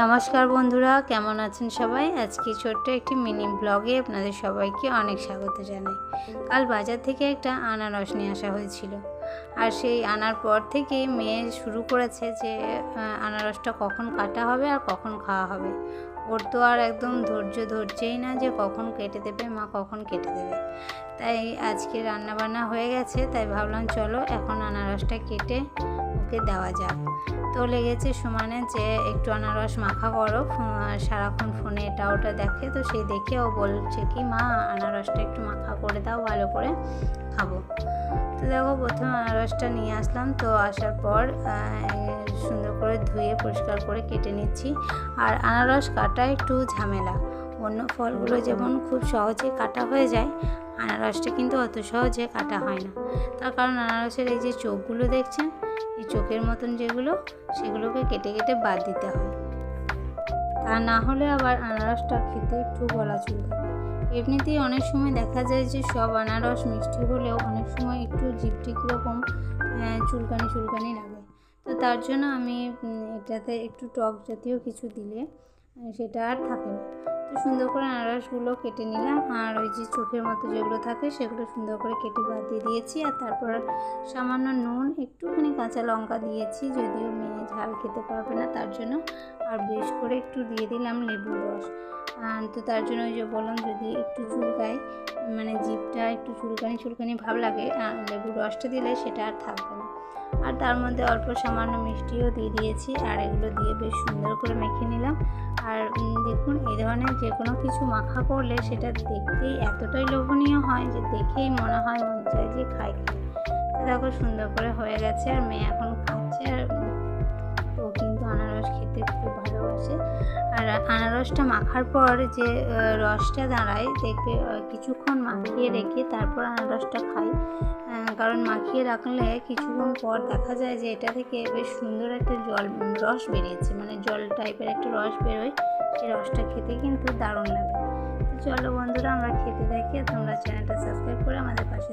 নমস্কার বন্ধুরা, কেমন আছেন সবাই? আজকে ছোট্ট একটি মিনি ব্লগে আপনাদের সবাইকে অনেক স্বাগত জানাই। কাল বাজার থেকে একটা আনারস নিয়ে আসা হয়েছিল। আর সেই আনার পর থেকে মেয়ে শুরু করেছে যে আনারসটা কখন কাটা হবে আর কখন খাওয়া হবে। ওর তো আর একদম ধৈর্য ধরছেই না যে কখন কেটে দেবে, মা কখন কেটে দেবে। তাই আজকে রান্না বান্না হয়ে গেছে, তাই ভাবলাম চলো এখন আনারসটা কেটে ওকে দেওয়া যাক। তো লেগেছে সমানে যে একটু আনারস মাখা করো সারাক্ষণ ফোনে এটা ওটা দেখে, তো সেই দেখে ও বলছে কি, মা, আনারসটা একটু মাখা করে দাও, ভালো করে খাব। তো দেখো, প্রথম আনারসটা নিয়ে আসলাম, তো আসার পর সুন্দর করে ধুয়ে পরিষ্কার করে কেটে নিচ্ছি। আর আনারস কাটা একটু ঝামেলা। অন্য ফলগুলো যেমন খুব সহজে কাটা হয়ে যায় আনারসটা কিন্তু অত সহজে কাটা হয় না। তার কারণ আনারসের এই যে চোখগুলো দেখছেন এই চোখের মতন যেগুলো সেগুলোকে কেটে কেটে বাদ দিতে হয়। তা না হলে আবার আনারসটা খেতে একটু গলা চুলকায়। এমনিতেই অনেক সময় দেখা যায় যে সব আনারস মিষ্টি হলেও অনেক সময় একটু জিপটি কীরকম আহ, চুলকানি চুলকানি লাগে। তো তার জন্য আমি এটাতে একটু টক জাতীয় কিছু দিলে সেটা আর থাকে না। সুন্দর করে আনারসগুলো কেটে নিলাম। আর ওই যে চোখের মতো যেগুলো থাকে, সেগুলো সুন্দর করে কেটে বাদ দিয়ে দিয়েছি। আর তারপর সামান্য নুন, একটুখানি কাঁচা লঙ্কা দিয়েছি, যদিও মেয়ে ঝাল খেতে পারবে না তার জন্য। আর বেশ করে একটু দিয়ে দিলাম লেবুর রস। তো তার জন্য ওই যে বললাম, যদি একটু চুলকায় মানে জিভটা একটু চুলকানি চুলকানি ভাব লাগে লেবুর রসটা দিলে সেটা আর থাকবে না। আর তার মধ্যে অল্প সামান্য মিষ্টিও দিয়ে দিয়েছি, আর এগুলো দিয়ে বেশ সুন্দর করে মেখে নিলাম। আর দেখুন, এই ধরনের যে কোনো কিছু মাখা করলে সেটা দেখতেই এতটাই লোভনীয় হয় যে দেখেই মনে হয় মন চায় যে খাই দেখো সুন্দর করে হয়ে গেছে আর মেয়ে এখন খাচ্ছে আর ও কিন্তু আনারস খেতে খুব ভালোবাসে। আর আনারসটা মাখার পর যে রসটা দাঁড়ায়, দেখবে কিছুক্ষণ মাখিয়ে রেখে তারপর আনারসটা খাই। কারণ মাখিয়ে রাখলে কিছুক্ষণ পর দেখা যায় যে এটা থেকে বেশ সুন্দর একটা জল, রস বেরিয়েছে মানে জল টাইপের একটা রস বেরোয়। সেই রসটা খেতে কিন্তু দারুণ লাগে। চলো বন্ধুরা, আমরা খেতে থাকি তোমরা চ্যানেলটা সাবস্ক্রাইব করে আমাদের পাশে